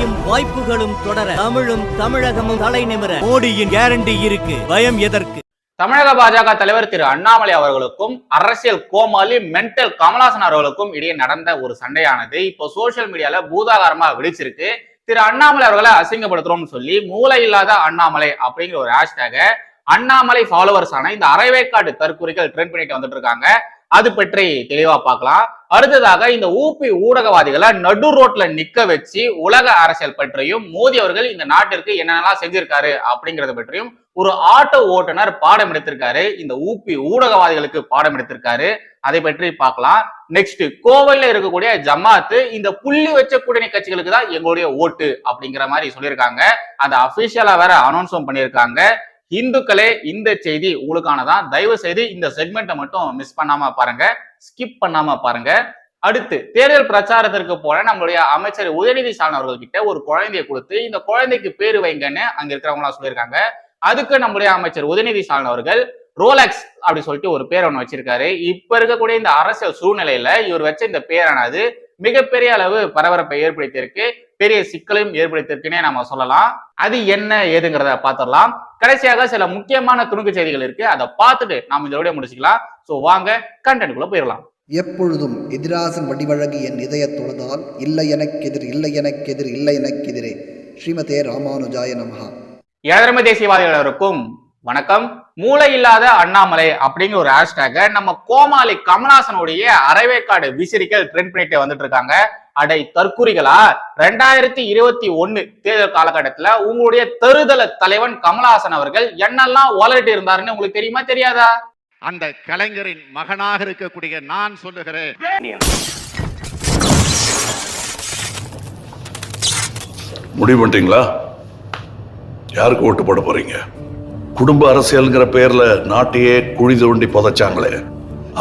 வெற்றியும் வாய்ப்புகளும் தொடர தமிழும் தமிழகமும் தலை நிமிர. மோடியின் கேரண்டி இருக்கு. பயம் எதற்கு? தமிழக பாஜக தலைவர் திரு அண்ணாமலை அவர்களுக்கும் அரசியல் கோமாளி மென்டல் கமலாசன் அவர்களுக்கும் இடையே நடந்த ஒரு சண்டையானது இப்போ சோசியல் மீடியால பூதாகாரமா வெடிச்சிருக்கு. திரு அண்ணாமலை அவர்களை அசிங்கப்படுத்துறோம்னு சொல்லி மூளை இல்லாத அண்ணாமலை அப்படிங்கிற ஒரு ஹேஷ்டேக அண்ணாமலை ஃபாலோவர்ஸ் ஆன இந்த அரைவேக்காடு தற்கூறிகள் ட்ரெண்ட் பண்ணிட்டு வந்துட்டு இருக்காங்க. அது பற்றி தெளிவா பார்க்கலாம். அடுத்ததாக இந்த ஊபி ஊடகவாதிகளை நடு ரோட்ல நிக்க வச்சு உலக அரசியல் பற்றியும் மோடி அவர்கள் இந்த நாட்டிற்கு என்னென்னலாம் செஞ்சிருக்காரு அப்படிங்கறத பற்றியும் ஒரு ஆட்டோ ஓட்டுநர் பாடம் எடுத்திருக்காரு. இந்த ஊபி ஊடகவாதிகளுக்கு பாடம் எடுத்திருக்காரு. அதை பற்றி பார்க்கலாம். நெக்ஸ்ட் கோவையில இருக்கக்கூடிய ஜமாத்து இந்த புள்ளி வச்ச கூட்டணி கட்சிகளுக்கு தான் எங்களுடைய ஓட்டு அப்படிங்கிற மாதிரி சொல்லியிருக்காங்க. அந்த அபிஷியலா வேற அனௌன்ஸும் பண்ணியிருக்காங்க. இந்துக்களே இந்த செய்தி உங்களுக்கானதான் தயவு செய்து இந்த செக்மெண்ட்டை மட்டும் மிஸ் பண்ணாம பாருங்க. ஸ்கிப் பண்ணாம பாருங்க. அடுத்து தேர்தல் பிரச்சாரத்திற்கு போன நம்மளுடைய அமைச்சர் உதயநிதி ஸ்டாலின் அவர்கள் கிட்ட ஒரு குழந்தையை கொடுத்து இந்த குழந்தைக்கு பேரு வைங்கன்னு அங்க இருக்கிறவங்களாம் சொல்லியிருக்காங்க. அதுக்கு நம்முடைய அமைச்சர் உதயநிதி ஸ்டாலின் அவர்கள் ரோலக்ஸ் அப்படி சொல்லிட்டு ஒரு பேர் ஒன்று வச்சிருக்காரு. இப்ப இருக்கக்கூடிய இந்த அரசியல் சூழ்நிலையில இவர் வச்ச இந்த பேரானது மிகப்பெரிய அளவு பரபரப்பை ஏற்படுத்தியிருக்கு. பெரிய சிக்கலையும் ஏற்படுத்தியிருக்குன்னே நம்ம சொல்லலாம். அது என்ன ஏதுங்கிறத பார்த்துடலாம். கடைசியாக சில முக்கியமான துணுக்கு செய்திகள் இருக்கு. அதை பார்த்துட்டு நாம இதோட முடிச்சுக்கலாம். ஸோ வாங்க கண்டென்ட்குள்ள போயிடலாம். எப்பொழுதும் எதிராசன் வடிவழகு என் இதய தொழுதால் இல்லை எனக்கெதிர் இல்லை எனக்கெதிர் இல்லை எனக்கெதிரே ஸ்ரீமதே ராமானுஜாய நமஹா. ஏழரமை தேசியவாதிகளுக்கும் வணக்கம். மூளை இல்லாத அண்ணாமலை அப்படிங்கிற ஒரு ஹேஷ்டேக நம்ம கோமாளி கமலாசனுடைய அரைவேக்காடு விசிறிகள் ட்ரெண்ட் பண்ணிட்டு வந்துட்டு இருக்காங்க. அடை தற்குறிகளா? ரெண்டாயிரத்தி இருபத்தி ஒண்ணு தேர்தல் காலகட்டத்துல உங்களுடைய தருதல தலைவன் கமலஹாசன் அவர்கள் என்னெல்லாம் வளர்ட்டு இருந்தாருன்னு உங்களுக்கு தெரியுமா தெரியாதா? அந்த கலைஞரின் மகனாக இருக்கக்கூடிய நான் சொல்லுகிறேன். முடிவு பண்ணிட்டீங்களா? யாருக்கு ஓட்டு போட போறீங்க? குடும்ப அரசியல்ங்கிற பேர்ல நாட்டையே குழி தோண்டி புதைச்சாங்களே.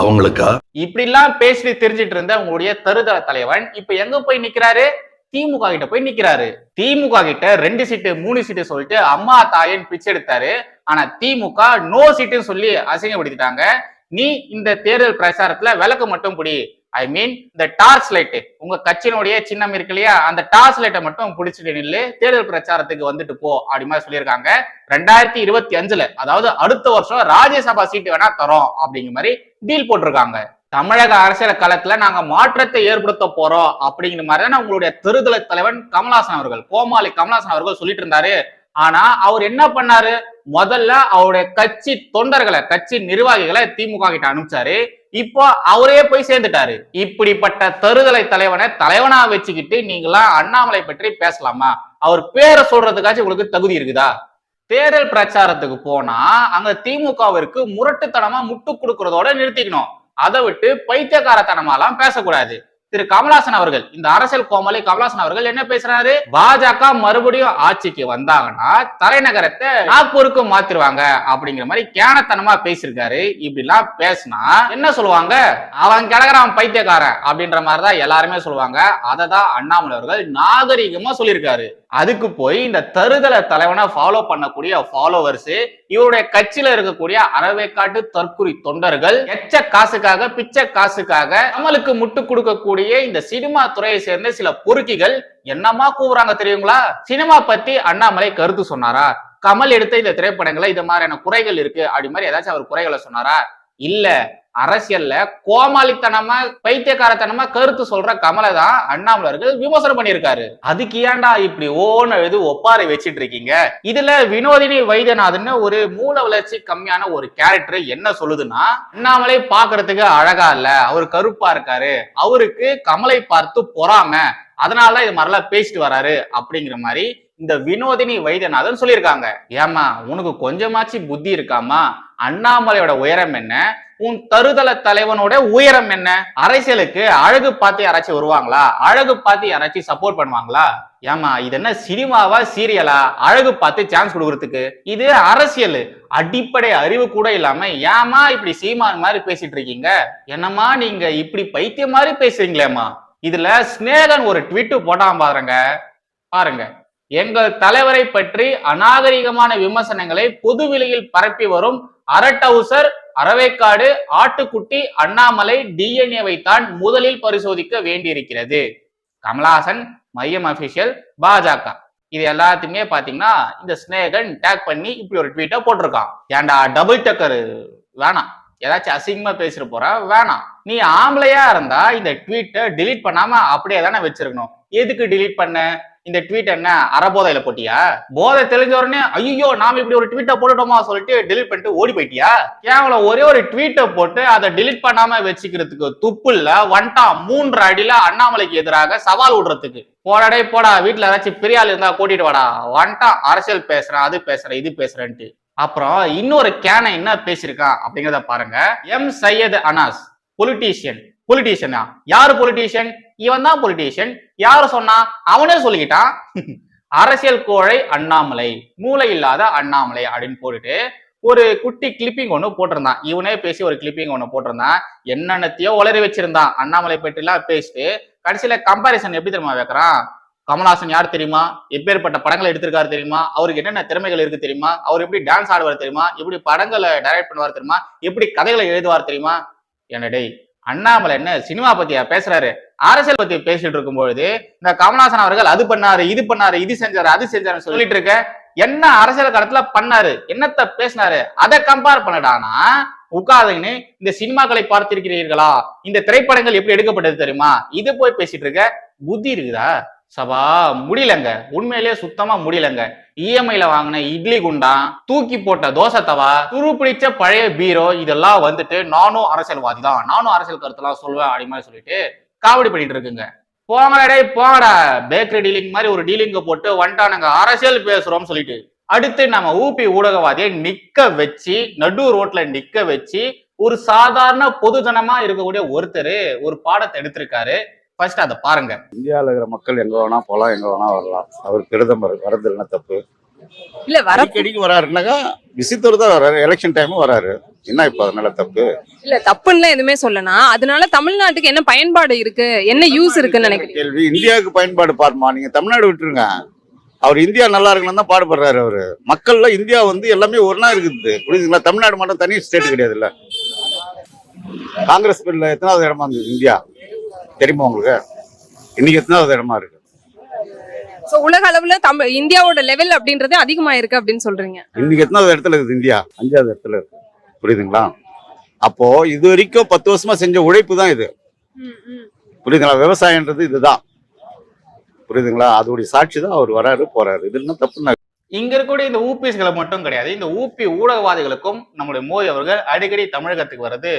அவங்களுக்கா? இப்படி எல்லாம் பேசிட்டு தெரிஞ்சிட்டு இருந்த உங்களுடைய தருதல தலைவன் இப்ப எங்க போய் நிக்கிறாரு? திமுக கிட்ட போய் நிக்கிறாரு. திமுக கிட்ட ரெண்டு சீட்டு மூணு சீட்டு சொல்லிட்டு அம்மா தாயின் பிச்சை எடுத்தாரு. ஆனா திமுக நோ சீட்டுன்னு சொல்லி அசிங்கப்படுத்திட்டாங்க. நீ இந்த தேர்தல் பிரச்சாரத்துல விளக்கு மட்டும் பிடி. ஐ மீன் இந்த டார்ச் லைட் உங்க கட்சியினுடைய சின்னம் இருக்கு இல்லையா? அந்த டார்ச் லைட்டை மட்டும் பிடிச்சிட்டு நில்லு தேர்தல் பிரச்சாரத்துக்கு வந்துட்டு போ அப்படி மாதிரி சொல்லியிருக்காங்க. ரெண்டாயிரத்தி இருபத்தி அஞ்சுல அதாவது அடுத்த வருஷம் ராஜ்யசபா சீட்டு வேணா தரோம் அப்படிங்கிற மாதிரி டீல் போட்டிருக்காங்க. தமிழக அரசியல் களத்துல நாங்க மாற்றத்தை ஏற்படுத்த போறோம் அப்படிங்கிற மாதிரி தான் உங்களுடைய தெருதல தலைவன் கமலாசன் அவர்கள் கோமாளி கமலாசன் அவர்கள் சொல்லிட்டு இருந்தாரு. ஆனா அவர் என்ன பண்ணாரு? முதல்ல அவருடைய கட்சி தொண்டர்களை கட்சி நிர்வாகிகளை திமுக கிட்ட அனுப்பிச்சாரு. இப்போ அவரே போய் சேர்ந்துட்டாரு. இப்படிப்பட்ட தருதலை தலைவனை தலைவனா வச்சுக்கிட்டு நீங்களாம் அண்ணாமலை பற்றி பேசலாமா? அவர் பேரை சொல்றதுக்காச்சும் உங்களுக்கு தகுதி இருக்குதா? தேர்தல் பிரச்சாரத்துக்கு போனா அங்க திமுகவிற்கு முரட்டுத்தனமா முட்டு கொடுக்கறதோட நிறுத்திக்கணும். அதை விட்டு பைத்தியக்காரத்தனமாலாம் பேசக்கூடாது. திரு கமலாசன் அவர்கள் இந்த அரசியல் கோமலை கமலாசன் அவர்கள் என்ன பேசுறாரு? பாஜக மறுபடியும் ஆட்சிக்கு வந்தாங்கன்னா தலைநகரத்தை நாக்பூருக்கு மாத்திருவாங்க அப்படிங்கிற மாதிரி கேனத்தனமா பேசியிருக்காரு. இப்படி எல்லாம் பேசினா என்ன சொல்லுவாங்க? அவன் கிடக்குறான் பைத்தியக்காரன் அப்படின்ற மாதிரிதான் எல்லாருமே சொல்லுவாங்க. அதை தான் அண்ணாமலை அவர்கள் நாகரிகமா சொல்லியிருக்காரு. அதுக்கு போய் இந்த தருதல தலைவனை ஃபாலோ பண்ணக்கூடிய ஃபாலோவர்ஸ் இவருடைய கட்சியில இருக்கக்கூடிய அறவேக்காட்டு தற்குறி தொண்டர்கள் எச்ச காசுக்காக பிச்சை காசுக்காக அமலுக்கு முட்டு கொடுக்கக்கூடிய இந்த சினிமா துறையை சேர்ந்த சில பொறுக்கிகள் என்னமா கூவுறாங்க தெரியுங்களா? சினிமா பத்தி அண்ணாமலை கருத்து சொன்னாரா? கமல் எடுத்த இந்த திரைப்படங்களை இது மாதிரியான குறைகள் இருக்கு அப்படி மாதிரி ஏதாச்சும் அவர் குறைகளை சொன்னாரா? இல்ல. அரசியல்ல கோமாளித்தனமா பைத்தியக்காரத்தனமா கருத்து சொல்ற கமலை தான் அண்ணாமலர்கள் விமர்சனம் பண்ணியிருக்காரு. அதுக்கு ஏன்டா இப்படி ஓன எழுது ஒப்பாரை வச்சிட்டு இருக்கீங்க? இதுல வினோதினி வைத்தியநாதன் ஒரு மூல வளர்ச்சி கம்மியான ஒரு கேரக்டர் என்ன சொல்லுதுன்னா அண்ணாமலை பாக்குறதுக்கு அழகா இல்ல அவர் கருப்பா இருக்காரு அவருக்கு கமலை பார்த்து பொறாம அதனால இது மாதிரிலாம் பேசிட்டு வராரு அப்படிங்கிற மாதிரி இந்த வினோதினி வைத்தியநாதன் சொல்லியிருக்காங்க. ஏமா உனக்கு கொஞ்சமாச்சு புத்தி இருக்காமா அண்ணாமலையோட உயரம் என்ன? உன் தருதல தலைவனோட உயரம் என்ன? அரசியலுக்கு அழகு பார்த்து யாராச்சும் வருவாங்களா? அழகு பார்த்து யாராச்சும் சப்போர்ட் பண்ணுவாங்களா? ஏமா இது என்ன சினிமாவா சீரியலா அழகு பார்த்து சான்ஸ் கொடுக்கறதுக்கு. இது அரசியல். அடிப்படை அறிவு கூட இல்லாம ஏமா இப்படி சீமான் மாதிரி பேசிட்டு இருக்கீங்க? என்னம்மா நீங்க இப்படி பைத்தியம் மாதிரி பேசுறீங்களேம்மா? இதுல ஸ்னேகன் ஒரு ட்விட்டு போட்டான் பாருங்க. பாருங்க. எங்கள் தலைவரை பற்றி அநாகரிகமான விமர்சனங்களை பொதுவெளியில் பரப்பி வரும் அரட்டவுசர் அரவைக்காடு ஆட்டுக்குட்டி அண்ணாமலை டிஎன்ஏவை தான் முதலில் பரிசோதிக்க வேண்டியிருக்கிறது. கமலஹாசன் மையம் அபிஷியல் பாஜக. இது எல்லாத்தையுமே பாத்தீங்கன்னா இந்த ஸ்னேகன் டேக் பண்ணி இப்படி ஒரு ட்வீட்டை போட்டிருக்கான். ஏன்டா டபுள் டக்கர் வேணாம். ஏதாச்சும் அசிங்கமா பேசிட்டு போற? வேணாம். நீ ஆம்பளையா இருந்தா இந்த ட்வீட்டை டிலீட் பண்ணாம அப்படியே தானே வச்சிருக்கணும். எதுக்கு டிலீட் பண்ண? இந்த ட்வீட் என்ன? அறபோதையில போட்டியா? போதை தெரிஞ்ச உடனே ஐயோ நாம இப்படி ஒரு ட்வீட்டை போட்டுட்டோமா சொல்லிட்டு டிலீட் பண்ணிட்டு ஓடி போயிட்டியா? கேவலம் ஒரே ஒரு ட்வீட்டை போட்டு அதை delete பண்ணாம வச்சுக்கிறதுக்கு துப்பு இல்ல. மூன்று அடியில அண்ணாமலைக்கு எதிராக சவால் விடுறதுக்கு. போடாடே போடா. வீட்டுல ஏதாச்சும் பெரிய ஆள் இருந்தா கூட்டிட்டு வாடா. வந்துட்டான் அரசியல் பேசுறேன் அது பேசுறேன் இது பேசுறேன்ட்டு. அப்புறம் இன்னொரு கேனை என்ன பேசியிருக்கான் அப்படிங்கிறத பாருங்க. எம். சையத் அனாஸ் பொலிட்டீஷியன் பொலிட்டீஷியனா யாரு பொலிட்டீஷியன் இவன் தான் பொலிட்டீஷியன் யாரு சொன்னா? அவனே சொல்லிக்கிட்டான். அரசியல் கோழை அண்ணாமலை. மூளை இல்லாத அண்ணாமலை அப்படின்னு போட்டுட்டு ஒரு குட்டி கிளிப்பிங் ஒன்று போட்டிருந்தான். இவனே பேசி ஒரு கிளிப்பிங் ஒன்று போட்டிருந்தான். என்னென்னத்தையோ உளறி வச்சிருந்தான். அண்ணாமலை பற்றிலாம் பேசிட்டு கடைசியில கம்பாரிசன் எப்படி தெரியுமா வைக்கிறான் கமல்ஹாசன் யார் தெரியுமா? எப்பேற்பட்ட படங்களை எடுத்திருக்காரு தெரியுமா? அவருக்கு என்னென்ன திறமைகள் இருக்கு தெரியுமா? அவர் எப்படி டான்ஸ் ஆடுவார் தெரியுமா? எப்படி படங்களை டைரக்ட் பண்ணுவார் தெரியுமா? எப்படி கதைகளை எழுதுவார் தெரியுமா? என்னடே அண்ணாமலை என்ன சினிமா பத்தியா பேசுறாரு? அரசியல் பத்தி பேசிட்டு இருக்கும்பொழுது இந்த கமல்ஹாசன் அவர்கள் அது பண்ணாரு இது பண்ணாரு இது செஞ்சாரு அது செஞ்சாரு சொல்லிட்டு இருக்க என்ன அரசியல் காலத்துல பண்ணாரு? என்னத்த பேசினாரு? அதை கம்பேர் பண்ணடானா உட்கார்ந்துன்னு இந்த சினிமாக்களை பார்த்திருக்கிறீர்களா? இந்த திரைப்படங்கள் எப்படி எடுக்கப்பட்டது தெரியுமா? இது போய் பேசிட்டு இருக்க புத்தி இருக்குதா? சபா முடியலங்க. உண்மையிலேயே சுத்தமா முடியலங்க. இஎம்ஐல வாங்கின இட்லி குண்டான் தூக்கி போட்ட தோசை தவா துரு பிடிச்ச பழைய பீரோ இதெல்லாம் வந்துட்டு நானும் அரசியல்வாதி தான். நானும் அரசியல் கருத்துலாம் சொல்லுவேன் அப்படி மாதிரி சொல்லிட்டு காவடி பண்ணிட்டு இருக்குங்க. போங்கடா போங்கடா. பேக்கரி டீலிங் மாதிரி ஒரு டீலிங்க போட்டு வந்துட்டானுங்க. அரசியல் பேசுறோம்னு சொல்லிட்டு அடுத்து நம்ம ஊபி ஊடகவாதியை நிக்க வச்சு நடு ரோட்ல நிக்க வச்சு ஒரு சாதாரண பொதுஜனமா இருக்கக்கூடிய ஒருத்தர் ஒரு பாடத்தை எடுத்திருக்காரு. ஃபர்ஸ்ட் அதை பாருங்க. இந்தியாவில் இருக்கிற மக்கள் எங்க வேணா போகலாம் எங்க வேணா வரலாம். அவர் பிரதமர் வரது என்ன தப்பு? இல்ல வர அடிக்கடிக்கு வராருனாக்கா விசித்தர் தான் வராரு எலெக்ஷன் டைமும் வராரு. என்ன இப்போ அதனால தப்பு? இல்ல தப்புன்னு எதுவுமே சொல்லனா. அதனால தமிழ்நாட்டுக்கு என்ன பயன்பாடு இருக்கு? என்ன யூஸ் இருக்குன்னு நினைக்கிறீங்க? கேள்வி. இந்தியாவுக்கு பயன்பாடு பாருமா நீங்க தமிழ்நாடு விட்டுருங்க. அவர் இந்தியா நல்லா இருக்கணும் தான் பாடுபடுறாரு அவரு. மக்கள்ல இந்தியா வந்து எல்லாமே ஒண்ணா இருக்குது. புரியுதுங்களா தமிழ்நாடு மட்டும் தனி ஸ்டேட் கிடையாதுல்ல. காங்கிரஸ் பில்ல எத்தனாவது இடமா இருந்தது? இந்தியா. தெரியுமா உங்களுக்கு? இன்னைக்கு எத்தனாவது இடமா இருக்கு? சோ உலக அளவுல தமிழ் இந்தியாவோட லெவல் அப்படின்றது அதிகமா இருக்கு அப்படின்னு சொல்றீங்க. இன்னைக்கு எத்தனாவது இடத்துல இருக்குது இந்தியா? அஞ்சாவது இடத்துல இருக்கு. புரியுதுங்களா? அப்போ இது வரைக்கும் பத்து வருஷமா செஞ்ச உழைப்பு தான் இது. புரியுதுங்களா? விவசாயன்றது இதுதான். புரியுதுங்களா? அதோடைய சாட்சி தான் அவர் வராரு போறாரு. இது என்ன தப்பு இங்க இருக்கக்கூடிய இந்த ஊபிஸ்களை மட்டும் கிடையாது. இந்த ஊபி ஊடகவாதிகளுக்கும் நம்முடைய மோடி அவர்கள் அடிக்கடி தமிழகத்துக்கு வர்றது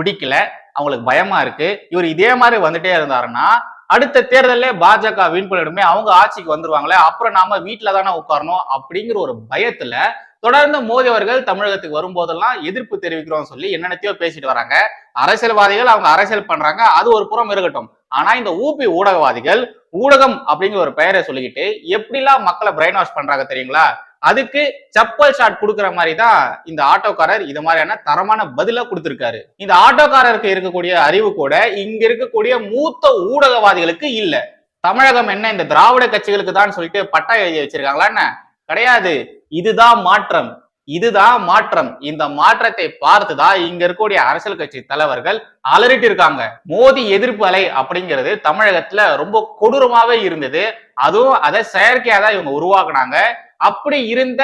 பிடிக்கல அவங்களுக்கு பயமா இருக்கு. இவர் இதே மாதிரி வந்துட்டே இருந்தாருன்னா அடுத்த தேர்தலில் பாஜக வின் பண்ணிடுமே அவங்க ஆட்சிக்கு வந்துருவாங்களே அப்புறம் நாம வீட்டுல தானே உட்காரணும் அப்படிங்கிற ஒரு பயத்துல தொடர்ந்து மோடி அவர்கள் தமிழகத்துக்கு வரும்போதெல்லாம் எதிர்ப்பு தெரிவிக்கிறோம் சொல்லி என்னென்னத்தையோ பேசிட்டு வராங்க. அரசியல்வாதிகள் அவங்க அரசியல் பண்றாங்க அது ஒரு புறம் இருக்கட்டும். ஆனா இந்த ஊபி ஊடகவாதிகள் ஊடகம் அப்படிங்கிற ஒரு பெயரை சொல்லிக்கிட்டு எப்படிலாம் மக்களை பிரெயின் வாஷ் பண்றாங்க தெரியுங்களா? அதுக்கு செப்பல் ஷாட் கொடுக்குற மாதிரி தான் இந்த ஆட்டோக்காரர் இது மாதிரியான தரமான பதிலா கொடுத்திருக்காரு. இந்த ஆட்டோக்காரருக்கு இருக்கக்கூடிய அறிவு கூட இங்க இருக்கக்கூடிய மூத்த ஊடகவாதிகளுக்கு இல்ல. தமிழகம் என்ன இந்த திராவிட கட்சிகளுக்கு தான் சொல்லிட்டு பட்டா எழுதி வச்சிருக்காங்களா என்ன? கிடையாது. இதுதான் மாற்றம். இதுதான் மாற்றம். இந்த மாற்றத்தை பார்த்துதான் இங்க இருக்கக்கூடிய அரசியல் கட்சி தலைவர்கள் அலறிட்டு இருக்காங்க. மோடி எதிர்ப்பு அலை அப்படிங்கிறது தமிழகத்துல ரொம்ப கொடூரமாவே இருந்தது. அதுவும் அதை செயற்கையா தான் இவங்க உருவாக்குனாங்க. அப்படி இருந்த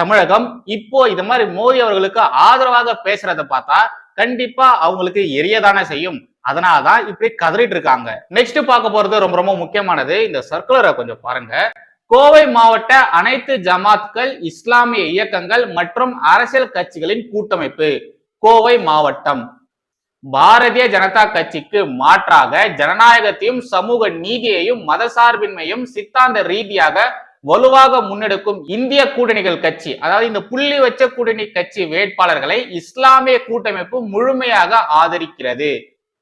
தமிழகம் இப்போ இது மாதிரி மோடி அவர்களுக்கு ஆதரவாக பேசுறத பார்த்தா கண்டிப்பா அவங்களுக்கு எரியதானே செய்யும். அதனாலதான் இப்படி கதறிட்டு இருக்காங்க. நெக்ஸ்ட் பார்க்க போறது ரொம்ப ரொம்ப முக்கியமானது. இந்த சர்க்குலரை கொஞ்சம் பாருங்க. கோவை மாவட்ட அனைத்து ஜமாத்கள் இஸ்லாமிய இயக்கங்கள் மற்றும் அரசியல் கட்சிகளின் கூட்டமைப்பு. கோவை மாவட்டம். பாரதிய ஜனதா கட்சிக்கு மாற்றாக ஜனநாயகத்தையும் சமூக நீதியையும் மதசார்பின்மையும் சித்தாந்த ரீதியாக வலுவாக முன்னெடுக்கும் இந்திய கூட்டணிகள் கட்சி அதாவது இந்த புள்ளி வச்ச கூட்டணி கட்சி வேட்பாளர்களை இஸ்லாமிய கூட்டமைப்பு முழுமையாக ஆதரிக்கிறது.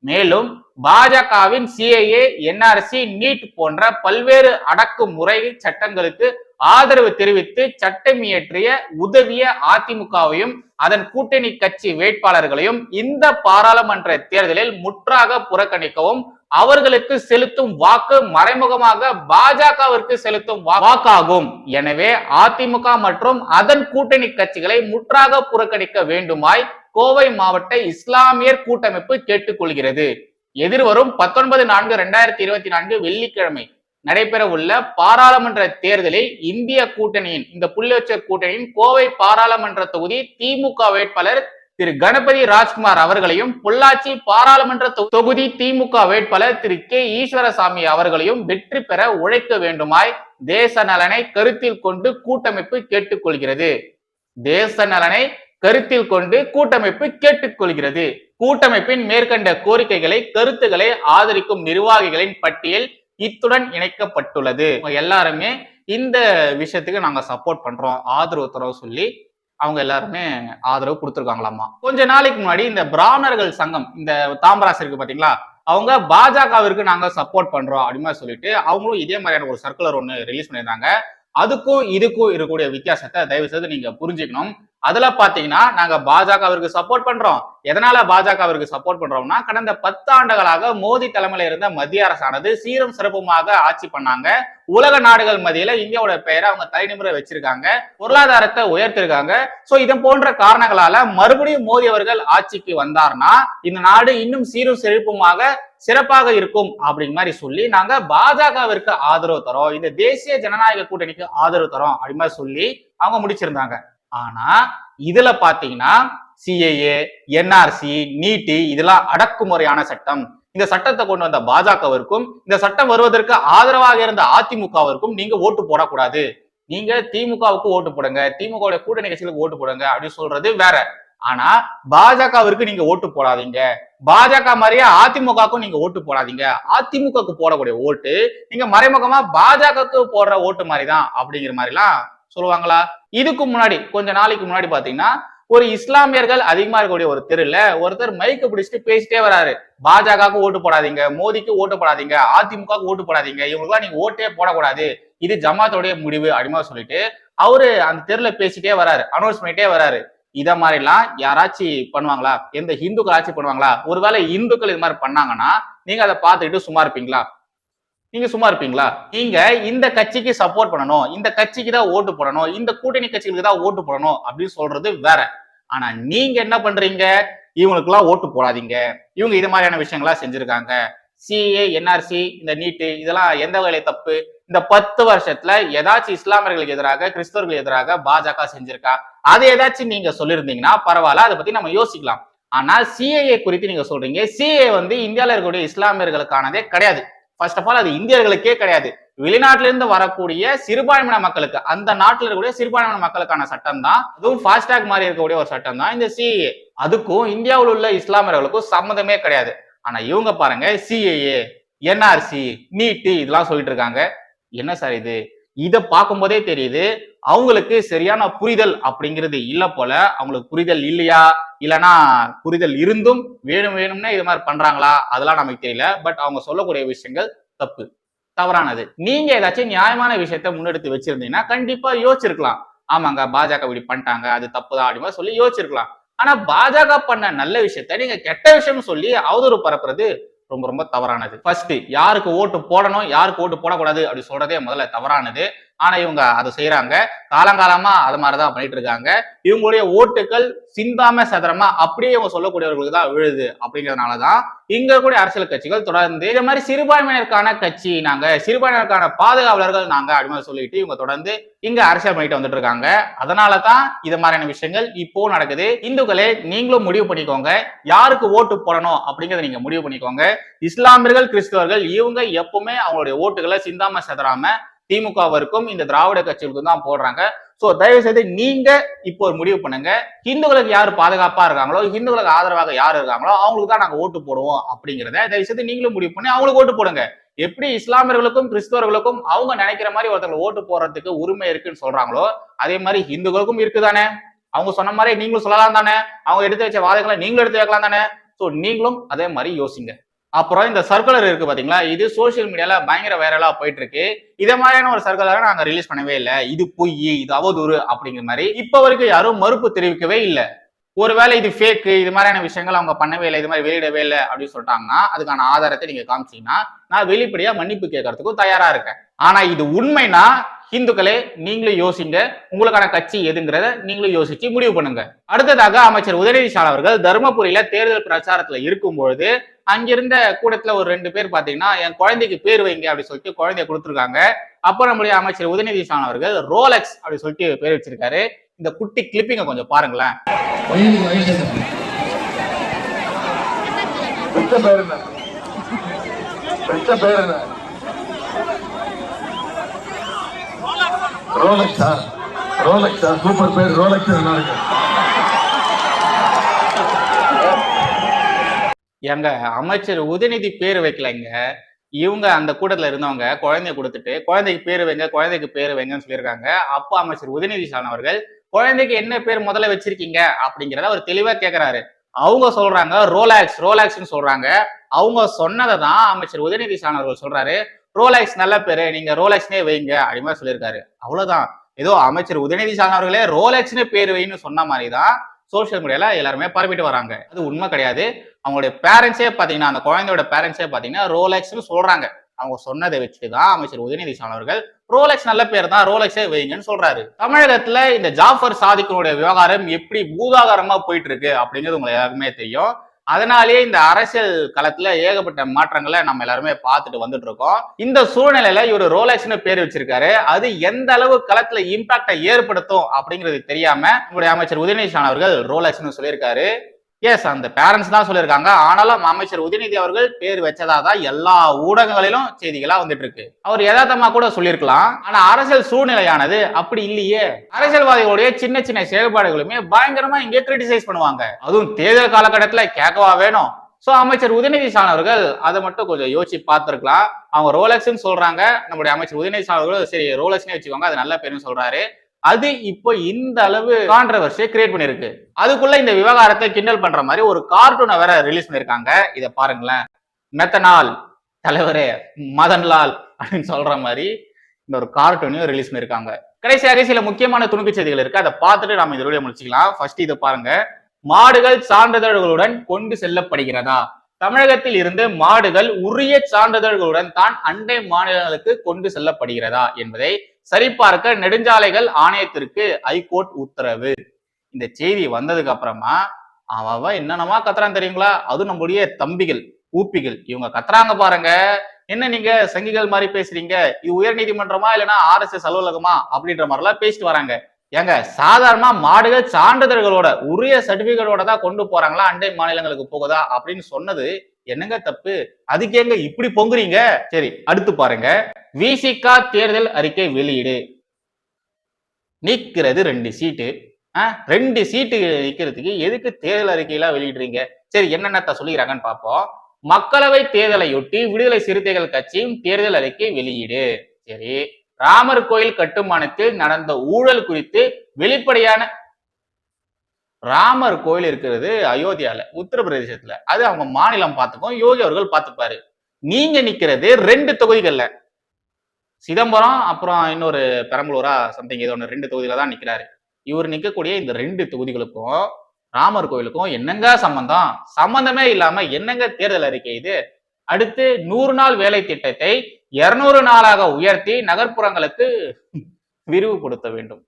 மேலும் பாஜகவின் சிஏஏ என்ஆர்சி நீட் போன்ற பல்வேறு அடக்குமுறை சட்டங்களுக்கு ஆதரவு தெரிவித்து சட்டம் இயற்றிய உதவிய அதிமுகவையும் அதன் கூட்டணி கட்சி வேட்பாளர்களையும் இந்த பாராளுமன்ற தேர்தலில் முற்றாக புறக்கணிக்கவும் அவர்களுக்கு செலுத்தும் வாக்கு மறைமுகமாக பாஜகவிற்கு செலுத்தும் வாக்காகும். எனவே அதிமுக மற்றும் அதன் கூட்டணி கட்சிகளை முற்றாக புறக்கணிக்க வேண்டுமாய் கோவை மாவட்ட இஸ்லாமியர் கூட்டமைப்பு கேட்டுக்கொள்கிறது. எதிர்வரும் பத்தொன்பது நான்கு ரெண்டாயிரத்தி இருபத்தி நான்கு வெள்ளிக்கிழமை நடைபெற உள்ள பாராளுமன்ற தேர்தலில் இந்திய கூட்டணியின் இந்த புள்ளிவச்ச கூட்டணியின் கோவை பாராளுமன்ற தொகுதி திமுக வேட்பாளர் திரு கணபதி ராஜ்குமார் அவர்களையும் பொள்ளாச்சி பாராளுமன்ற தொ- தொகுதி திமுக வேட்பாளர் திரு கே ஈஸ்வரசாமி அவர்களையும் வெற்றி பெற உழைக்க வேண்டுமாய் தேச நலனை கருத்தில் கொண்டு கூட்டமைப்பு கேட்டுக்கொள்கிறது. தேச நலனை கருத்தில் கொண்டு கூட்டமைப்பு கேட்டுக்கொள்கிறது. கூட்டமைப்பின் மேற்கண்ட கோரிக்கைகளை கருத்துக்களை ஆதரிக்கும் நிர்வாகிகளின் பட்டியல் இத்துடன் இணைக்கப்பட்டுள்ளது. எல்லாருமே இந்த விஷயத்துக்கு நாங்க சப்போர்ட் பண்றோம். ஆதரவு தரவு சொல்லி அவங்க எல்லாருமே ஆதரவு கொடுத்துருக்காங்களாமா. கொஞ்ச நாளைக்கு முன்னாடி இந்த பிராமணர்கள் சங்கம் இந்த தாம்பராசு இருக்கு பாத்தீங்களா அவங்க பாஜகவிற்கு நாங்க சப்போர்ட் பண்றோம் அப்படின்னு சொல்லிட்டு அவங்களும் இதே மாதிரியான ஒரு சர்க்குலர் ஒன்று ரிலீஸ் பண்ணியிருந்தாங்க. அதுக்கும் இதுக்கும் இருக்கக்கூடிய வித்தியாசத்தை தயவு செய்து நீங்க புரிஞ்சுக்கணும். அதுல பாத்தீங்கன்னா நாங்க பாஜகவிற்கு சப்போர்ட் பண்றோம். எதனால பாஜகவிற்கு சப்போர்ட் பண்றோம்னா கடந்த பத்தாண்டுகளாக மோடி தலைமையில இருந்த மத்திய அரசானது சீரும் சிறப்புமாக ஆட்சி பண்ணாங்க. உலக நாடுகள் மத்தியில இந்தியாவோட பெயரை அவங்க தலைநிமிர வச்சிருக்காங்க. பொருளாதாரத்தை உயர்த்திருக்காங்க. சோ இதன் போன்ற காரணங்களால மறுபடியும் மோடி அவர்கள் ஆட்சிக்கு வந்தார்னா இந்த நாடு இன்னும் சீரும் சிறப்புமாக சிறப்பாக இருக்கும் அப்படிங்கிற மாதிரி சொல்லி நாங்க பாஜகவிற்கு ஆதரவு தரோம் இந்த தேசிய ஜனநாயக கூட்டணிக்கு ஆதரவு தரோம் அப்படி மாதிரி சொல்லி அவங்க முடிச்சிருந்தாங்க. ஆனா இதுல பாத்தீங்கன்னா சிஏஏ என்ஆர்சி நீட்டி இதெல்லாம் அடக்குமுறையான சட்டம். இந்த சட்டத்தை கொண்டு வந்த பாஜகவிற்கும் இந்த சட்டம் வருவதற்கு ஆதரவாக இருந்த அதிமுகவிற்கும் நீங்க ஓட்டு போடக்கூடாது. நீங்க திமுகவுக்கு ஓட்டு போடுங்க திமுக கூட்டணி கட்சிகளுக்கு ஓட்டு போடுங்க அப்படின்னு சொல்றது வேற. ஆனா பாஜகவிற்கு நீங்க ஓட்டு போடாதீங்க. பாஜக மாதிரியே அதிமுகவுக்கும் நீங்க ஓட்டு போடாதீங்க. அதிமுகவுக்கு போடக்கூடிய ஓட்டு நீங்க மறைமுகமா பாஜகவுக்கு போடுற ஓட்டு மாதிரி தான் அப்படிங்கிற மாதிரிலாம் சொல்லுவாங்களா? இதுக்கு முன்னாடி கொஞ்ச நாளைக்கு முன்னாடி பாத்தீங்கன்னா ஒரு இஸ்லாமியர்கள் அதிகமா இருக்கக்கூடிய ஒரு தெருல ஒருத்தர் மைக்க பிடிச்சிட்டு பேசிட்டே வராரு. பாஜகவுக்கு ஓட்டு போடாதீங்க மோடிக்கு ஓட்டு போடாதீங்க அதிமுகவுக்கு ஓட்டு போடாதீங்க இவங்களுக்குலாம் நீங்க ஓட்டே போடக்கூடாது. இது ஜமாத்தோடைய முடிவு அப்படிமா சொல்லிட்டு அவரு அந்த தெருல பேசிட்டே வராரு அனௌன்ஸ் பண்ணிட்டே வராரு. இத மாதிரிலாம் யாராச்சும் பண்ணுவாங்களா? எந்த ஹிந்துக்கள் ஆட்சி பண்ணுவாங்களா? ஒருவேளை இந்துக்கள் இது மாதிரி பண்ணாங்கன்னா நீங்க அதை பார்த்துக்கிட்டு சும்மா இருப்பீங்களா? நீங்க சும்மா இருப்பீங்களா? நீங்க இந்த கட்சிக்கு சப்போர்ட் பண்ணணும் இந்த கட்சிக்கு தான் ஓட்டு போடணும் இந்த கூட்டணி கட்சிகளுக்கு தான் ஓட்டு போடணும் அப்படின்னு சொல்றது வேற. ஆனா நீங்க என்ன பண்றீங்க? இவங்களுக்குலாம் ஓட்டு போடாதீங்க. இவங்க இது மாதிரியான விஷயங்களா செஞ்சிருக்காங்க. சிஏ என்ஆர்சி இந்த நீட்டு இதெல்லாம் எந்த வகையில தப்பு? இந்த பத்து வருஷத்துல ஏதாச்சும் இஸ்லாமியர்களுக்கு எதிராக கிறிஸ்தவர்களுக்கு எதிராக பாஜக செஞ்சிருக்கா? அது ஏதாச்சும் நீங்க சொல்லியிருந்தீங்கன்னா பரவாயில்ல அதை பத்தி நம்ம யோசிக்கலாம். ஆனா சிஏஏ குறித்து நீங்க சொல்றீங்க. சிஏ வந்து இந்தியாவில் இருக்கக்கூடிய இஸ்லாமியர்களுக்கானதே கிடையாது. ஃபர்ஸ்ட் ஆஃப் ஆல் அது இந்தியர்களுக்கே கிடையாது. வெளிநாட்டிலிருந்து வரக்கூடிய சிறுபான்மையின மக்களுக்கு அந்த நாட்டில் இருக்கக்கூடிய சிறுபான்மையின மக்களுக்கான சட்டம் தான் அதுவும் ஃபாஸ்டாக் மாதிரி இருக்கக்கூடிய ஒரு சட்டம் தான் இந்த சிஏ அதுக்கும் இந்தியாவில் உள்ள இஸ்லாமியர்களுக்கும் சம்மந்தமே கிடையாது. ஆனா இவங்க பாருங்க சிஏஏ என்ஆர்சி நீட்டு இதெல்லாம் சொல்லிட்டு இருக்காங்க. என்ன சார் இது? இதை பார்க்கும்போதே தெரியுது அவங்களுக்கு சரியான புரிதல் அப்படிங்கிறது இல்ல போல. அவங்களுக்கு புரிதல் இல்லையா? இல்லைன்னா புரிதல் இருந்தும் வேணும் வேணும்னே இது மாதிரி பண்றாங்களா? அதெல்லாம் நமக்கு தெரியல. பட் அவங்க சொல்லக்கூடிய விஷயங்கள் தப்பு தவறானது. நீங்க ஏதாச்சும் நியாயமான விஷயத்த முன்னெடுத்து வச்சிருந்தீங்கன்னா கண்டிப்பா யோசிச்சிருக்கலாம். ஆமாங்க பாஜக இப்படி பண்ணிட்டாங்க அது தப்புதான் அப்படின்னு சொல்லி யோசிச்சிருக்கலாம். ஆனா பாஜக பண்ண நல்ல விஷயத்த நீங்க கெட்ட விஷயம்னு சொல்லி அவதூறு பரப்புறது ரொம்ப ரொம்ப தவறானது. ஃபர்ஸ்ட் யாருக்கு ஓட்டு போடணும் யாருக்கு ஓட்டு போடக்கூடாது அப்படி சொல்றதே முதல்ல தவறானது. ஆனா இவங்க அதை செய்யறாங்க காலங்காலமா அது மாதிரிதான் பண்ணிட்டு இருக்காங்க. இவங்களுடைய ஓட்டுகள் சிந்தாம சதுரமா அப்படியே இவங்க சொல்லக்கூடியவர்களுக்கு தான் விழுது அப்படிங்கிறதுனாலதான் இங்க இருக்கக்கூடிய அரசியல் கட்சிகள் தொடர்ந்து இதே மாதிரி சிறுபான்மையினருக்கான கட்சி நாங்க சிறுபான்மையினருக்கான பாதுகாவலர்கள் நாங்க அப்படின்னு சொல்லிட்டு இவங்க தொடர்ந்து இங்க அரசியல் பண்ணிட்டு வந்துட்டு இருக்காங்க. அதனால தான் இது மாதிரியான விஷயங்கள் இப்போ நடக்குது. இந்துக்களே நீங்களும் முடிவு பண்ணிக்கோங்க. யாருக்கு ஓட்டு போடணும் அப்படிங்கறத நீங்க முடிவு பண்ணிக்கோங்க. இஸ்லாமியர்கள் கிறிஸ்தவர்கள் இவங்க எப்பவுமே அவங்களுடைய ஓட்டுகளை சிந்தாம செதறாம திமுகவிற்கும் இந்த திராவிட கட்சிகளுக்கும் தான் போடுறாங்க. ஸோ தயவு செய்து நீங்க இப்போ ஒரு முடிவு பண்ணுங்க. ஹிந்துக்களுக்கு யார் பாதுகாப்பா இருக்காங்களோ ஹிந்துக்களுக்கு ஆதரவாக யார் இருக்காங்களோ அவங்களுக்கு தான் நாங்க ஓட்டு போடுவோம் அப்படிங்கிறத தயவு செய்து நீங்களும் முடிவு பண்ணி அவங்களுக்கு ஓட்டு போடுங்க. எப்படி இஸ்லாமியர்களுக்கும் கிறிஸ்தவர்களுக்கும் அவங்க நினைக்கிற மாதிரி ஒருத்தவங்க ஓட்டு போடுறதுக்கு உரிமை இருக்குன்னு சொல்றாங்களோ அதே மாதிரி ஹிந்துக்களுக்கும் இருக்குதானே? அவங்க சொன்ன மாதிரி நீங்களும் சொல்லலாம் தானே? அவங்க எடுத்து வச்ச வாதங்களை நீங்களும் எடுத்து வைக்கலாம் தானே? ஸோ நீங்களும் அதே மாதிரி யோசிங்க. அப்புறம் இந்த சர்க்குலர் இருக்கு பாத்தீங்களா? இது சோசியல் மீடியால பயங்கர வைரலா போயிட்டு இருக்கு இதே மாதிரியான ஒரு சர்க்குலரை நாங்க ரிலீஸ் பண்ணவே இல்லை. இது பொய் இது அவதூறு அப்படிங்கிற மாதிரி. இப்ப வரைக்கும் யாரும் மறுப்பு தெரிவிக்கவே இல்லை. ஒருவேளை இது ஃபேக்கு இது மாதிரியான விஷயங்கள் அவங்க பண்ணவே இல்லை இது மாதிரி வெளியிடவே இல்லை அப்படின்னு சொல்லிட்டாங்கன்னா அதுக்கான ஆதாரத்தை நீங்க காமிச்சீங்கன்னா நான் வெளிப்படையா மன்னிப்பு கேட்கறதுக்கும் தயாரா இருக்கேன். ஆனா இது உண்மைனா இந்துக்களே நீங்களும் யோசிங்க. உங்களுக்கான கட்சி எதுங்கிறத நீங்களும் யோசிச்சு முடிவு பண்ணுங்க. அடுத்ததாக அமைச்சர் உதயநிதி ஸ்டாலின் அவர்கள் தருமபுரியில தேர்தல் பிரச்சாரத்துல இருக்கும் பொழுது அங்கிருந்த கூடத்துல ஒரு ரெண்டு பேர் பாத்தீங்கன்னா என் குழந்தைக்கு பேர் வைங்க அப்படின்னு சொல்லிட்டு குழந்தைய கொடுத்துருக்காங்க. அப்போ நம்முடைய அமைச்சர் உதயநிதி ஸ்டாலின் அவர்கள் ரோலக்ஸ் அப்படின்னு சொல்லிட்டு பேர் வச்சிருக்காரு. இந்த குட்டி கிளிப்பிங்க கொஞ்சம் பாருங்களேன். ரோலக்ஸா ரோலக்ஸா சூப்பர் பேர் ரோலக்ஸ் நல்லா இருக்கு. எங்க அமைச்சர் உதயநிதி பேர் வைக்கலைங்க இவங்க அந்த கூட்டத்தில் இருந்தவங்க குழந்தைய கொடுத்துட்டு குழந்தைக்கு பேர் வைங்க குழந்தைக்கு பேர் வைங்கன்னு சொல்லியிருக்காங்க. அப்போ அமைச்சர் உதயநிதி ஸ்டாலின் அவர்கள் குழந்தைக்கு என்ன பேர் முதல்ல வச்சிருக்கீங்க? அப்படிங்கிறத அவர் தெளிவா கேட்குறாரு அவங்க சொல்றாங்க ரோலாக்ஸ் ரோலாக்ஸ்னு சொல்றாங்க. அவங்க சொன்னதை தான் அமைச்சர் உதயநிதி ஸ்டாலின் அவர்கள் சொல்றாரு. ரோலாக்ஸ் நல்ல பேரு நீங்க ரோலாக்ஸ்னே வைங்க அப்படி சொல்லியிருக்காரு. அவ்வளவுதான். ஏதோ அமைச்சர் உதயநிதி ஸ்டாலின் அவர்களே ரோலாக்ஸ்னு பேர் வைன்னு சொன்ன மாதிரி தான் சோஷியல் மீடியால எல்லாருமே பரப்பிட்டு வராங்க. அது உண்மை கிடையாது. அவங்களுடைய பேரண்ட்ஸே பாத்தீங்கன்னா அந்த குழந்தையோட பேரண்ட்ஸே பாத்தீங்கன்னா ரோலெக்ஸ்னு சொல்றாங்க. அவங்க சொன்னதை வச்சு தான் அமைச்சர் உதயநிதி அவர்கள் ரோலெக்ஸ் நல்ல பேர் தான் ரோலெக்ஸே வைங்கன்னு சொல்றாரு. தமிழகத்துல இந்த ஜாஃபர் சாதிக்கனுடைய விவகாரம் எப்படி பூதாகாரமா போயிட்டு இருக்கு அப்படிங்கிறது உங்களுக்கு எல்லாருக்குமே தெரியும். அதனாலேயே இந்த அரசியல் களத்துல ஏகப்பட்ட மாற்றங்களை நம்ம எல்லாருமே பார்த்துட்டு வந்துட்டு இருக்கோம் இந்த சூழ்நிலையில இவர் ரோலெக்ஸ்னு பேர் வச்சிருக்காரு. அது எந்த அளவு களத்துல இம்பாக்டை ஏற்படுத்தும் அப்படிங்கிறது தெரியாம நம்முடைய அமைச்சர் உதயநிதி அவர்கள் ரோலெக்ஸ்னு சொல்லியிருக்காரு. எஸ் அந்த பேரண்ட்ஸ் தான் சொல்லியிருக்காங்க. ஆனாலும் அமைச்சர் உதயநிதி அவர்கள் பேர் வச்சதா தான் எல்லா ஊடகங்களிலும் செய்திகளா வந்துட்டு இருக்கு அவர் யதார்த்தமா கூட சொல்லியிருக்கலாம். ஆனா அரசியல் சூழ்நிலையானது அப்படி இல்லையே. அரசியல்வாதிகளுடைய சின்ன சின்ன செயல்பாடுகளுமே பயங்கரமா இங்கே கிரிட்டிசைஸ் பண்ணுவாங்க. அதுவும் தேர்தல் காலகட்டத்தில் கேட்கவா வேணும். ஸோ அமைச்சர் உதயநிதி ஸ்டாலின் அவர்கள் அதை மட்டும் கொஞ்சம் யோசிச்சு பார்த்துருக்கலாம். அவங்க ரோலக்ஸ்ன்னு சொல்றாங்க. நம்முடைய அமைச்சர் உதயநிதி ஸ்டாலின் அவர்கள் சரி ரோலக்ஸ்னே வச்சுக்கோங்க. அது நல்ல பேருன்னு சொல்றாரு. அது இப்போ இந்த அளவு கான்ட்ரவர்சியை கிரியேட் பண்ணிருக்கு அதுக்குள்ள இந்த விவகாரத்தை கிண்டல் பண்ற மாதிரி ஒரு கார்ட்டூனை வேற ரிலீஸ் பண்ணிருக்காங்க இதை பாருங்களேன். மெத்தனால் தலைவரே மதன்லால் அப்படின்னு சொல்ற மாதிரி இந்த ஒரு கார்ட்டூனையும் ரிலீஸ் பண்ணிருக்காங்க கடைசியாக சில முக்கியமான துணுக்கு செய்திகள் இருக்கு. அதை பார்த்துட்டு நம்ம இதோடய முடிச்சுக்கலாம். ஃபர்ஸ்ட் இதை பாருங்க. மாடுகள் சான்றிதழ்களுடன் கொண்டு செல்லப்படுகிறதா? தமிழகத்தில் இருந்து மாடுகள் உரிய சான்றிதழ்களுடன் தான் அண்டை மாநிலங்களுக்கு கொண்டு செல்லப்படுகிறதா என்பதை சரிபார்க்க நெடுஞ்சாலைகள் ஆணையத்திற்கு ஐகோர்ட் உத்தரவு. இந்த செய்தி வந்ததுக்கு அப்புறமா அவன் என்னென்னமா கத்துறான் தெரியுங்களா? அதுவும் நம்முடைய தம்பிகள் ஊப்பிகள். இவங்க கத்துறாங்க பாருங்க. என்ன நீங்க சங்கிகள் மாதிரி பேசுறீங்க? இது உயர் நீதிமன்றமா இல்லைன்னா ஆர்எஸ்எஸ் அலுவலகமா? அப்படின்ற மாதிரிலாம் பேசிட்டு வராங்க. ஏங்க சாதாரணமா மாடுகள் சான்றிதழ்களோட உரிய சர்டிபிகேட்டோட தான் கொண்டு போறாங்களா? அண்டை மாநிலங்களுக்கு போகுதா? அப்படின்னு சொன்னது என்னங்க தப்பு? அதுக்கு எங்க இப்படி பொங்குறீங்க? சரி அடுத்து பாருங்க. விசிகா தேர்தல் அறிக்கை வெளியீடு. நிற்கிறது ரெண்டு சீட்டு. ஆ, ரெண்டு சீட்டு நிக்கிறதுக்கு எதுக்கு தேர்தல் அறிக்கையெல்லாம் வெளியிடுறீங்க? சரி என்னென்னத்த சொல்லிக்கிறாங்கன்னு பார்ப்போம். மக்களவை தேர்தலையொட்டி விடுதலை சிறுத்தைகள் கட்சியும் தேர்தல் அறிக்கை வெளியீடு. சரி. ராமர் கோயில் கட்டுமானத்தில் நடந்த ஊழல் குறித்து வெளிப்படையான ராமர் கோயில் இருக்கிறது அயோத்தியால உத்தரப்பிரதேசத்துல. அது அவங்க மாநிலம் பார்த்துக்கும் யோகி அவர்கள் பார்த்துப்பாரு. நீங்க நிக்கிறது ரெண்டு தொகுதிகள்ல. சிதம்பரம் அப்புறம் இன்னொரு பெரம்பலூரா சம்திங் ஏதோ ஒன்று ரெண்டு தொகுதியில தான் நிக்கிறாரு. இவர் நிற்கக்கூடிய இந்த ரெண்டு தொகுதிகளுக்கும் ராமர் கோயிலுக்கும் என்னங்க சம்பந்தம்? சம்பந்தமே இல்லாம என்னங்க தேர்தல் அறிக்கை இது? அடுத்து நூறு நாள் வேலை திட்டத்தை இருநூறு நாளாக உயர்த்தி நகர்ப்புறங்களுக்கு விரிவுபடுத்த வேண்டும்.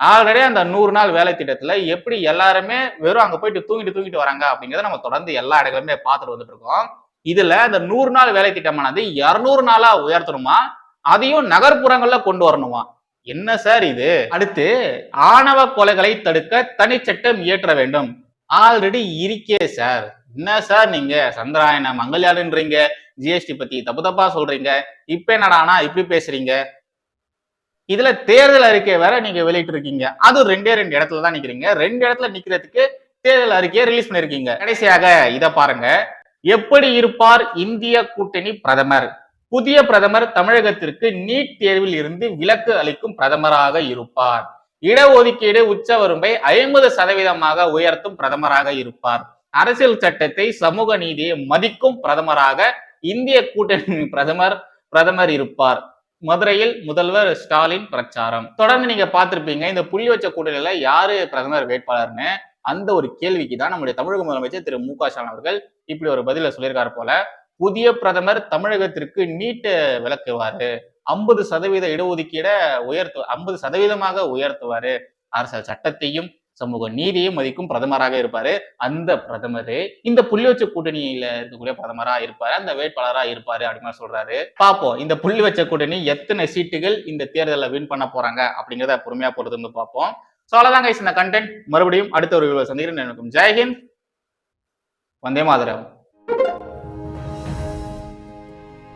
ஆல்ரெடி அந்த நூறு நாள் வேலை திட்டத்துல எப்படி எல்லாருமே வெறும் அங்க போயிட்டு தூங்கிட்டு தூங்கிட்டு வராங்க அப்படிங்கிறத நம்ம தொடர்ந்து எல்லா இடங்களுமே பார்த்துட்டு வந்துட்டு இருக்கோம். இதுல அந்த நூறு நாள் வேலை திட்டமானது இருநூறு நாளா உயர்த்தணுமா? அதையும் நகர்ப்புறங்கள்ல கொண்டு வரணுமா? என்ன சார் இது? அடுத்து ஆணவ கொலைகளை தடுக்க தனிச்சட்டம் இயற்ற வேண்டும். ஆல்ரெடி இருக்கே சார். என்ன சார் நீங்க? சந்திராயன மங்கள்யாளுன்றீங்க. ஜிஎஸ்டி பத்தி தப்பு தப்பா சொல்றீங்க. இப்ப என்னடானா இப்படி பேசுறீங்க? இதுல தேர்தல் அறிக்கை வேற நீங்க வெளியிட்டு இருக்கீங்க அது ரெண்டே ரெண்டு இடத்துல தான் நிக்கிறீங்க. ரெண்டு இடத்துல நிக்கிறதுக்கு தேர்தல் அறிக்கையை ரிலீஸ் பண்ணிருக்கீங்க கடைசியாக இத பாருங்க. எப்படி இருப்பார் இந்திய கூட்டணி பிரதமர்? புதிய பிரதமர் தமிழகத்திற்கு நீட் தேர்வில் இருந்து விலக்கு அளிக்கும் பிரதமராக இருப்பார். இடஒதுக்கீடு உச்சவரும்பை ஐம்பது சதவீதமாக உயர்த்தும் பிரதமராக இருப்பார். அரசியல் சட்டத்தை சமூக நீதியை மதிக்கும் பிரதமராக இந்திய கூட்டணி பிரதமர் பிரதமர் இருப்பார். மதுரையில் முதல்வர் ஸ்டாலின் பிரச்சாரம். தொடர்ந்து நீங்க பார்த்திருப்பீங்க இந்த புள்ளி வச்ச கூட்டணியில யாரு பிரதமர் வேட்பாளர்னு அந்த ஒரு கேள்விக்கு தான் நம்முடைய தமிழக முதலமைச்சர் திரு மு க ஸ்டாலின் அவர்கள் இப்படி ஒரு பதில சொல்லியிருக்காரு போல புதிய பிரதமர் தமிழகத்திற்கு நீட்ட விளக்குவாரு. ஐம்பது சதவீத இடஒதுக்கீட உயர்த்து ஐம்பது சதவீதமாக உயர்த்துவாரு. அரசியல் சட்டத்தையும் சமூக நீதியை மதிக்கும் பிரதமராக இருப்பாரு. அந்த பிரதமர் இந்த புள்ளி வச்ச கூட்டணியில இருக்கக்கூடிய பிரதமரா இருப்பாரு அந்த வேட்பாளரா இருப்பாரு அப்படின்னு சொல்றாரு. பாப்போம் இந்த புள்ளி வச்ச கூட்டணி எத்தனை சீட்டுகள் இந்த தேர்தலில் வின் பண்ண போறாங்க அப்படிங்கிறத பொறுமையா பொறுத்து வந்து பார்ப்போம் ஸோ அவ்வளோதான் கைஸ் இந்த கண்டென்ட் மறுபடியும் அடுத்த ஒரு சந்திக்கிறேன். எனக்கும் ஜெயஹிந்த் வந்தே மாதரம்.